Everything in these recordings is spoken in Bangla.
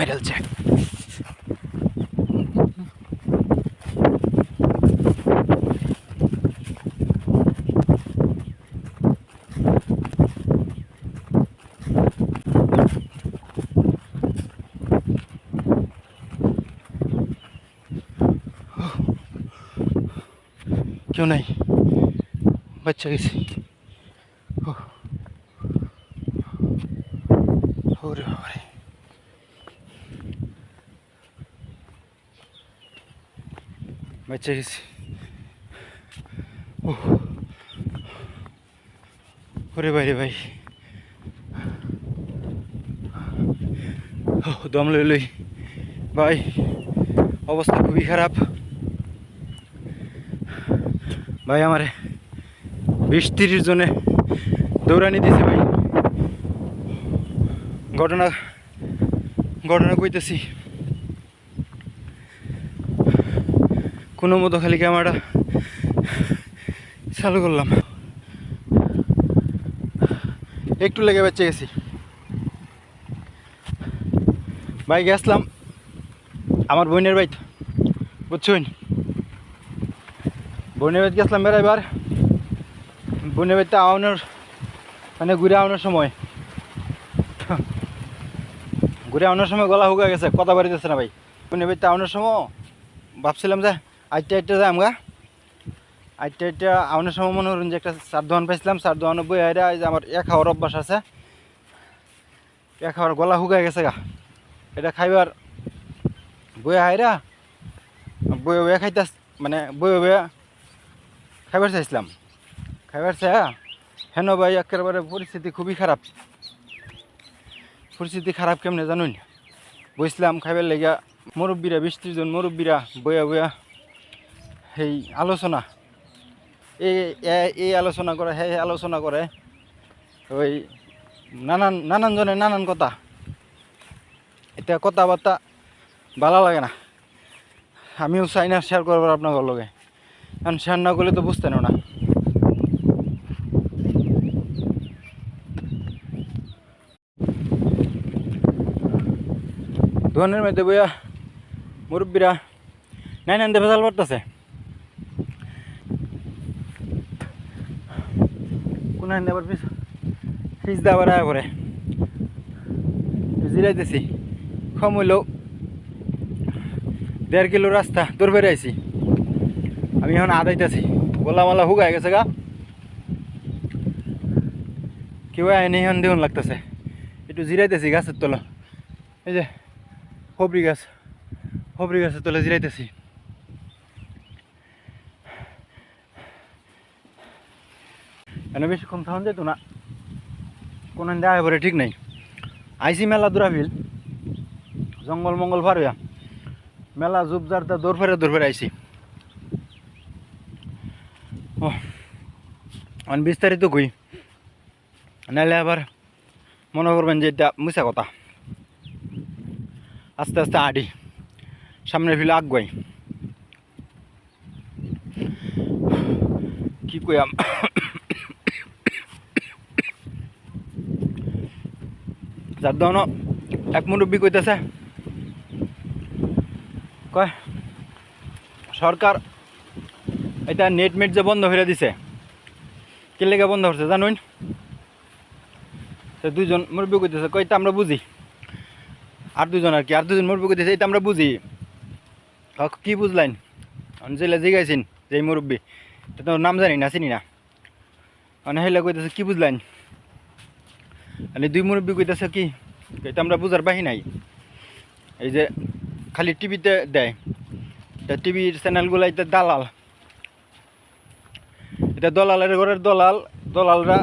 মেডেলছে কেউ নাই বাচ্চা গেছি ও। ওরে বাবারে বাচ্চা গেছি ওরে ভাই ভাই দম লই লই ভাই অবস্থা খুবই খারাপ ভাই আমারে বিশ তিরিশ জনে দৌড়ানি দিছে ভাই ঘটনা ঘটনা কইতেছি কোনো মতো খালি ক্যামেরাটা চালু করলাম। একটু লেগে বেঁচে গেছি। ভাই গেছলাম আমার বোনের বাইত বুঝছুন? বোনের বাড়িতে গেছিলাম বেড়াইবার। বোনের বাড়িতে আওয়ানোর মানে ঘুরে আওয়ানোর সময়। ঘুরে আওয়ানোর সময় গলা হুকা গেছে, কথা বাড়িতেছে না ভাই। বোনের বাড়িতে আওয়ানোর সময় ভাবছিলাম যে আইটা আইটা যাই আমগা আইটা আইটা আওয়ানোর সময় মনে করুন যে একটা চার দোকান পাইছিলাম চার দোকানে বই আইরা যে আমার এক খাওয়ার অভ্যাস আছে। এক খাওয়ার গলা হুকায় গেছে গা। এটা খাইবার বই আইরা বই বয়ে খাইতে মানে বই বয়ে খাইবার চাইছিলাম। খাইবার চাই হেন ভাই একেবারে পরিস্থিতি খুবই খারাপ। পরিস্থিতি খারাপ কেমনে জানুন? বসলাম খাইবার লেগা মুরব্বীরা, বিশ ত্রিশ জন মুরব্বীরা বয়া বয়া সেই আলোচনা। এই এই আলোচনা করে সেই আলোচনা করে। ওই নানান নানান জনের নানান কথা। এটা কথাবার্তা ভালো লাগে না। আমিও চাই না শেয়ার করবার আপনার লগে। কারণ শেয়ার না করলে তো বুঝতেন না। দোকানের মধ্যে বইয়া মুরব্বীরা নাই নান দেবে জাল পারতেছে কোন আবার পিস ফিস দেওয়ার আয়া করে। জিরাইতেছি। কম হইলেও দেড় কিলো রাস্তা, দূর বেড়ে আইছি আমি এখন আদাইতেছি। গোলা মালা হুগাই গেছে গা। কেউ আইনি এখন দেখুন লাগতেছে। একটু জিরাইতেছি গাছের তলা। এই যে, হবরি গাছ। হবরি গাছের তলে জিরাইতেছি। এনে বেশিক্ষণ থাকুন যেত না কোনো দেয় পরে ঠিক নাই। আইসি মেলা দুরাবিল জঙ্গল মঙ্গল হইয়া মেলা জুবজার তা দৌড় ফেরে দৌড় ফেরে আইসি ও অন বিস্তারিত কই নাহলে আবার মনে করবেন যে এটা মিশা কথা। আস্তে আস্তে আডি সামনে ফিলে আগুয়াই কি কইয়াম যার এক মুরব্বী কইতেছে কয় সরকার এটা নেট মেট যে বন্ধ করে দিছে কে লেগে বন্ধ করছে জানুন দুইজন মুরব্বী কইতেছে কইটা আমরা বুঝি আর দুজন আর কি আর দুজন মুরব্বী কইতেছে এটা আমরা বুঝি ক- বুঝলাইন জেলে জিগাইছেন যে মুরব্বী এটা তো নাম জানি না, চিনি না? হেলে কইতেছে কি বুঝলাইন মানে দুই মুরব্বী কইতেছে কি এটা আমরা বুঝার বাহি নাই। এই যে খালি টিভিতে দেয়, তা টিভির চ্যানেলগুলো এটা দালাল। এটা দলালের ঘরের দলাল, দলালরা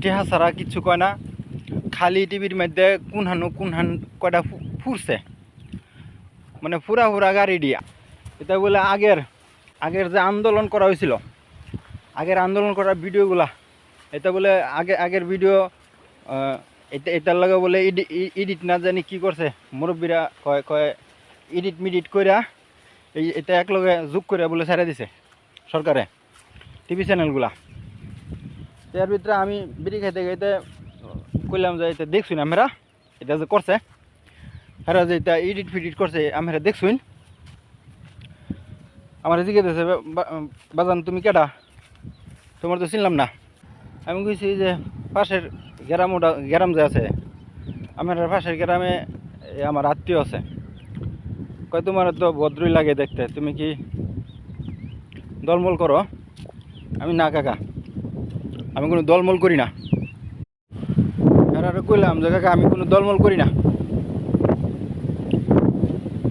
টেহা ছাড়া কিচ্ছু কয় না, খালি টিভির মধ্যে কোন হানু কোন হান কয়টা ফুরছে। মানে ফুরা ফুরা গাড়ি দিয়া। এটা বলে আগের আগের যে আন্দোলন করা হয়েছিল আগের আন্দোলন করার ভিডিওগুলা, এটা বলে আগে, আগের ভিডিও এটা এটার লগে বলে এডিট না জানি কি করছে। মুরব্বীরা কয় কয়, এডিট মিডিট কইরা এই এটা একলগে যোগ করে বলে ছেড়ে দিছে সরকারে, টিভি চ্যানেলগুলা। এর ভিতরে আমি বিড়ি খাইতে খাইতে কইলাম যে, এটা দেখছি না আমরা, এটা যে করছে। হেরা যেটা এডিট ফিডিট করছে আমি হেরা দেখছুন। আমার এদিকে দিয়েছে বাজান, তুমি কেডা? তোমার তো চিনলাম না। আমি কইছি যে, পাশের গ্রাম ওটা, গ্রাম যে আছে, আমার পাশের গ্রামে আমার আত্মীয় আছে। কয়, তোমার তো ভদ্রই লাগে দেখতে, তুমি কি দলমল করো? আমি, না, কাকা, আমি কোনো দলমল করি না। আর কইলাম যে, কাকা, আমি কোনো দলমল করি না।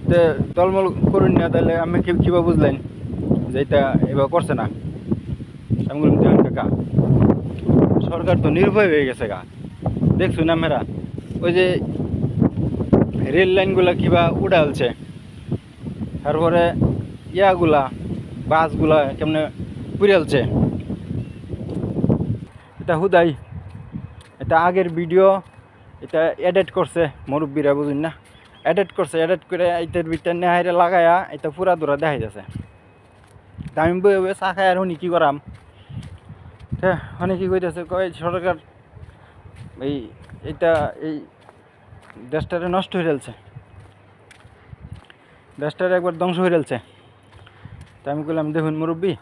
তে, দলমল করুন না, তাহলে আমি কি, কিবা বুঝলেন যে, এটা এবার করছে না? আমি বললাম কাকা সরকার তো নির্ভয় হয়ে গেছে গা। দেখছুন আমরা ওই যে রেল লাইনগুলা কিবা উড়ালছে তারপরে ইয়াগুলা, বাসগুলা কেমনে পুড়ালছে এটা হুদাই। এটা আগের ভিডিও। এটা এডিট করছে মুরব্বীরা, বুঝুন না? এডিট করছে, এডিট করে এটার ভিতরে নেহাইরে লাগায়া এটা পুরা দূরা দেখাই যাচ্ছে তা আমি বই চা খাই আর শুনি কি করাম? হ্যাঁ মানে কি কইতেছে, কয় সরকার এই এটা এই দেশটারে নষ্ট হয়ে ফেলছে। দেশটারে একবার ধ্বংস হয়ে ফেলছে। তা আমি বললাম দেখুন মুরব্বী,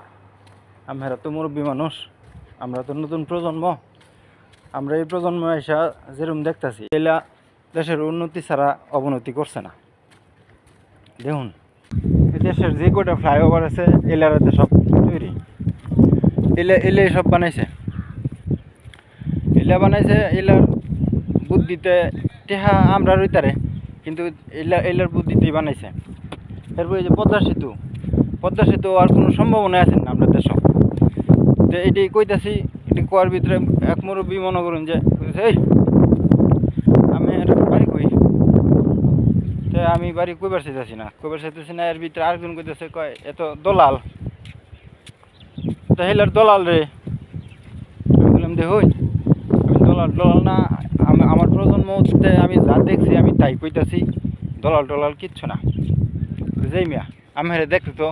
আমরা তো মুরব্বী মানুষ, আমরা তো নতুন প্রজন্ম। আমরা এই প্রজন্ম এসা যেরকম দেখতেছি, এলা দেশের উন্নতি ছাড়া অবনতি করছে না। দেখুন দেশের যে কটা ফ্লাইওভার আছে এলারাতে সব এলে এলে সব বানাইছে। এলা বানাইছে, এলার বুদ্ধিতে টেহা আমরা রইতারে, কিন্তু এলা, এলার বুদ্ধিতেই বানাইছে। এরপরে যে পদ্মা সেতু পদ্মা সেতু আর কোনো সম্ভাবনা আছে না আমরা দেশ? তো এটি কইতাছি, এটি কোয়ার ভিতরে এক মুরব্বী মনে করুন যে এই, আমি বাড়ি কই? তো আমি বাড়ি কইবার চাইতেছি না, কইবার চাইতেছি না, এর ভিতরে আরেকজন কইতেছে, কয়, এত দলাল। হেলার দলাল রে। বললাম, দে হই। আমি দলাল দলাল না, আমি, আমার প্রজন্মতে আমি যা দেখছি, আমি তাই কইতাছি। দলাল টলাল কিচ্ছু না। যেই মিয়া আমি হেরে দেখতে তো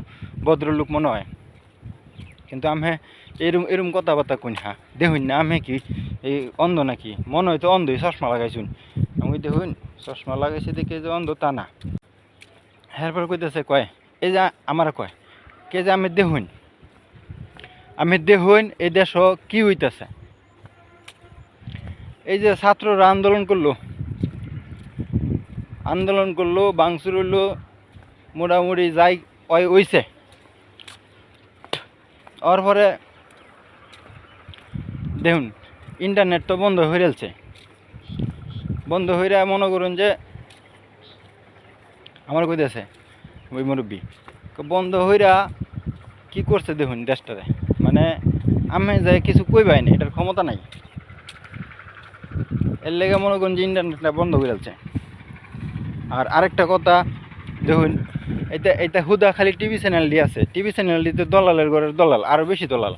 ভদ্রলোক মনে হয়। কিন্তু আমি এরম এরম কথাবার্তা কই না দেখুন না আমি কি এই অন্ধ নাকি? মনে হয় তো অন্ধই, চশমা লাগাইছুন। আমি দেখুন চশমা লাগাইছে দেখে যে অন্ধ তা না। এরপর কইতেছে, কয়, এই যে আমার কয়, কে যে আমি দেখুন আমি দেখুন, এই দেশ কি হইতেছে? এই যে ছাত্ররা আন্দোলন করল আন্দোলন করল বাংসুর হইল, মোটামুটি যাই ওই হইছে। ওর পরে দেখুন ইন্টারনেট তো বন্ধ হয়ে গেছে বন্ধ হইরা মনে করুন যে আমার কইতেছে, ওই মুরব্বী। বন্ধ হইরা কি করছে দেখুন দেশটারে? মানে আমি যাই কিছু কইবাই না এটার ক্ষমতা নাই। এর লেগে মনে করুন যে ইন্টারনেটটা বন্ধ হয়ে যাচ্ছে। আর আরেকটা কথা, দেখুন এটা এটা হুদা খালি টিভি চ্যানেলটি আছে। টিভি চ্যানেলটিতে দলালের ঘরের দলাল আরও বেশি দলাল।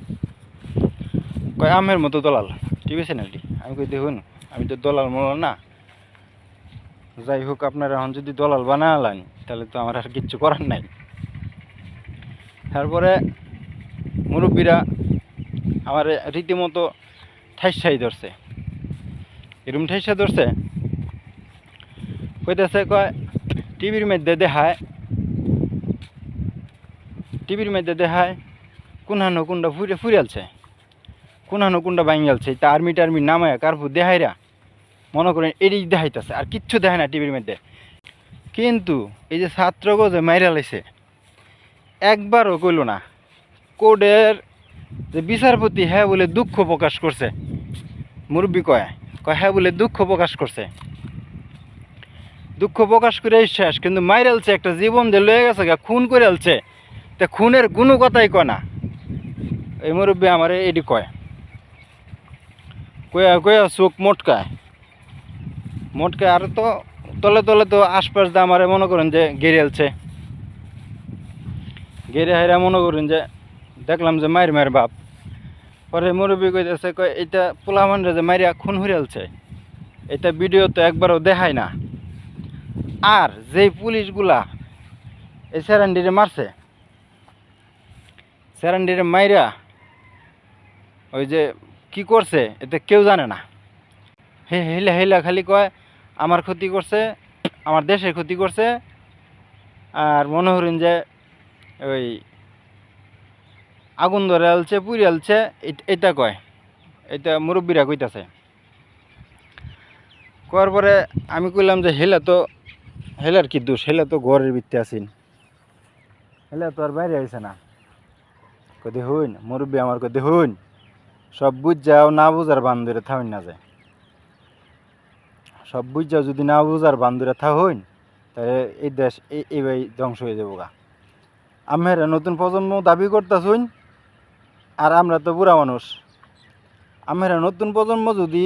কয়, আমের মতো দলাল টিভি চ্যানেলটি আমি কই, দেখুন, আমি তো দলাল মলাল না। যাই হোক, আপনারা এখন যদি দলাল বানালেন, তাহলে তো আমার আর কিচ্ছু করার নাই। তারপরে মুরব্বীরা আমার রীতিমতো ঠাইসাই ধরছে। এরম ঠাইসা ধরছে। কইতেছে, কয়, টিভির মধ্যে দেখায়, টিভির মধ্যে দেখায়, কোনহানো কোনটা ফুরে ফুরালছে কোনহানো কোনটা ভাঙালছে তা আর্মি টার্মি নামায় কারফু দেখাইরা মনে করেন এটি দেখাইতেছে, আর কিচ্ছু দেখায় না টিভির মধ্যে। কিন্তু এই যে ছাত্রগো যে মাইরা লাইছে, একবারও কইল না। কোডের যে বিচারপতি হ্যাঁ বলে দুঃখ প্রকাশ করছে। মুরব্বী কয় কয় হ্যাঁ বলে দুঃখ প্রকাশ করছে। দুঃখ প্রকাশ করে শেষ, কিন্তু মাইরালছে একটা জীবন যে লয়ে গেছে গা, খুন করে আলছে। তা খুনের কোনো কথাই কয় না। এই মুরব্বী আমার এটি কয়। কয়া কয়া চোখ মোটকায়। মোটকায় আর তো তলে তলে তো আশপাশ দিয়ে আমার মনে করেন যে গেরিয়ালছে গেরে হাইরা মনে করেন যে দেখলাম যে মায়ের মায়ের বাপ। পরে মুরব্বী কইতেছে, কয় এটা পোলামানরে যে মারিয়া খুন হইয়ালছে এটা ভিডিও তো একবারও দেখায় না। আর যেই পুলিশগুলা এই স্যারান্ডিরে মারছে স্যারান্ডিরে মাইরা ওই যে কি করছে এতে কেউ জানে না। হে হেলা হেলা খালি কয়, আমার ক্ষতি করছে, আমার দেশের ক্ষতি করছে। আর মনে হরিণ যে ওই আগুন ধরে আলছে, পুড়ি আলছে, এট- কয়? এটা মুরব্বীরা কইতাছে। করার পরে আমি কইলাম যে, হেলা তো হেলার কি দোষ? হেলা তো ঘরের ভিত্তি আছেন। হেলা তো আর বাইরে আইছে না। কদি হইন মুরব্বী আমার কদি হইন সব বুঝ যাও না বুঝার বান্ধরে থাউন না যায়। সব বুঝ যাও যদি না বুঝার বান্ধরে থা হইন তাহলে এই দেশ এই এইভাবে ধ্বংস হয়ে যাব গা আমরা নতুন প্রজন্ম দাবি করতেছুন আর আমরা তো বুড়া মানুষ। আমরা নতুন প্রজন্ম যদি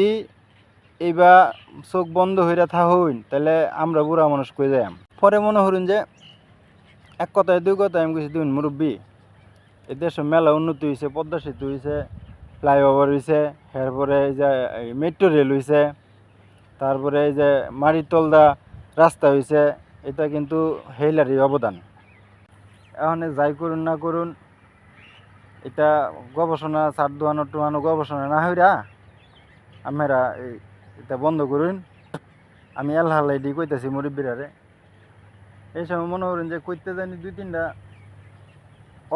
এইবা চোখ বন্ধ হইয়া থা হইন তাহলে আমরা বুড়া মানুষ কই যাই পরে মনে হরুন যে এক কথায়, দুই কথায় আমি কইছি দুই মুরব্বী, এই দেশে মেলা উন্নতি হয়েছে পদ্মা সেতু হয়েছে ফ্লাইওভার হয়েছে এরপরে এই যে মেট্রো রেল হয়েছে তারপরে এই যে মারিতলদা রাস্তা হয়েছে এটা কিন্তু হেইলারই অবদান। এখন যাই করুন না করুন এটা গবেষণা সার দোয়ানো টোয়ানো গবেষণা না হইরা আমরা এটা বন্ধ করুন। আমি এলহালাইডি কইতাছি মুরব্বীরারে। এই সময় মনে করেন যে কইতে জানি দুই তিনটা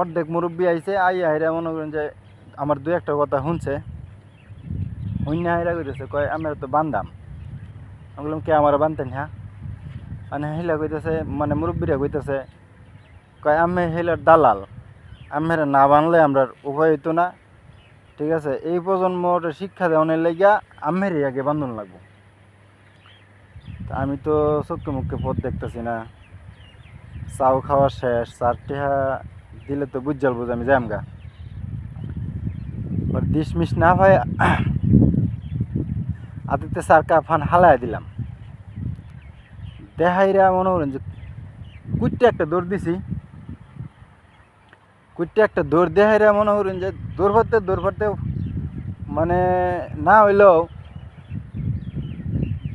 অর্ধেক মুরব্বী আইছে আই আইরা মনে করেন যে আমার দু একটা কথা শুনছে। শূন্য হাইরা কইতেছে, কয়, আমরা তো বান্ধাম আমি বললাম, কে আমার বানতেন হ্যাঁ? মানে হেলা কইতেছে মানে মুরব্বীরা কইতেছে, কয়, আমি হেলার দালাল। আমরা না বানলে আমরা উপায় হইতো না। ঠিক আছে? এই প্রজন্মর শিক্ষা দেওয়ানের লাগিয়া আমেরই আগে বান্ধন লাগবো। আমি তো চোখে মুখে পথ দেখতেছি না। চাও খাওয়া শেষ, চার টেহা দিলে তো বুঝাল বুঝ আমি যাম গা। মিশ না হয় আদিতে চার কাপ ফান হালাই দিলাম। দেহাইরা মনে করেন যে কুট্টে একটা দৌড় দিছি। কুট্টে একটা দৌড় দেহাইরা মনে করুন যে দৌড় ভরতে দৌড় ভরতে মানে না হইলেও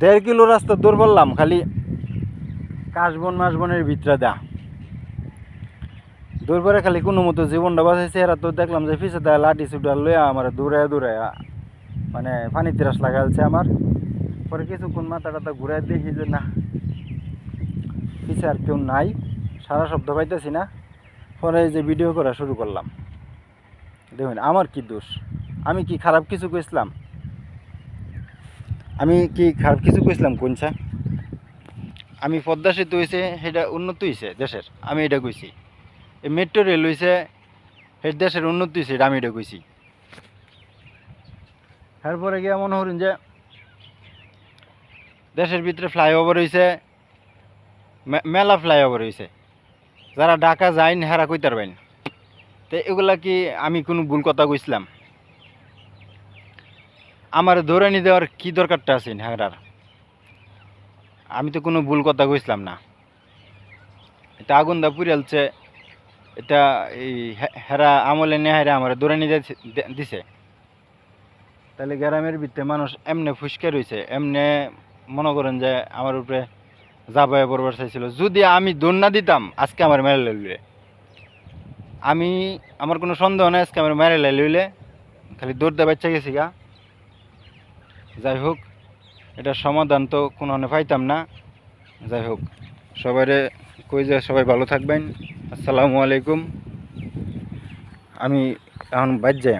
দেড় কিলো রাস্তা দৌড় বললাম খালি কাশবন মাসবনের ভিতরে দা দৌড় পরে খালি কোনো মতো জীবনটা বাঁচাইছে, এরা তো দেখলাম যে পিছে দেয় লাঠি সুটার লইয়া আমার দৌড়ায় দৌড়ায় মানে পানি তিরাস লাগালছে আমার। পরে কিছুক্ষণ মাথা টাথা ঘুরাই দেখি যে না, পিছে আর কেউ নাই, সারা শব্দ পাইতেছি না। পরে যে ভিডিও করা শুরু করলাম। দেখুন, আমার কি দোষ? আমি কি খারাপ কিছু কইছিলাম? আমি কি খারাপ কিছু কইছিলাম কোনছা আমি পদ্মা সেতু হয়েছে সেটা উন্নত হয়েছে দেশের, আমি এটা কইছি। এই মেট্রো রেল হয়েছে সেই দেশের উন্নতি হয়েছে এটা আমি এটা কইছি। তারপরে গিয়ে মনে হরুন যে, দেশের ভিতরে ফ্লাইওভার হয়েছে মেলা ফ্লাইওভার হয়েছে যারা ঢাকা যায়নি হেরা কইতার পাইন তো এগুলা কি আমি কোনো ভুল কথা কইছিলাম? আমার নিয়ে দেওয়ার কি দরকারটা আছে হেরার? আমি তো কোনো ভুল কথা কইছিলাম না। এটা আগুন দা পুড়ালছে এটা এই হেরা আমলে নেহারা আমার ধরে নিয়ে দিছে- তাহলে গ্রামের ভিতরে মানুষ এমনি ফুসকে রয়েছে এমনি মনে করেন যে আমার উপরে জাবায় পড়বার চাইছিল। যদি আমি দৌড় না দিতাম, আজকে আমার মেরে লইলে। আমি, আমার কোনো সন্দেহ নাই, আজকে আমার মেরে লইলে। খালি দৌড়তে বাচ্চা গেছি গা। যাই হোক এটা সমাধান তো কোনো পাইতাম না। যাই হোক, সবাইরে কই যে সবাই ভালো থাকবেন। আসসালামু আলাইকুম। আমি এখন বাদ যাই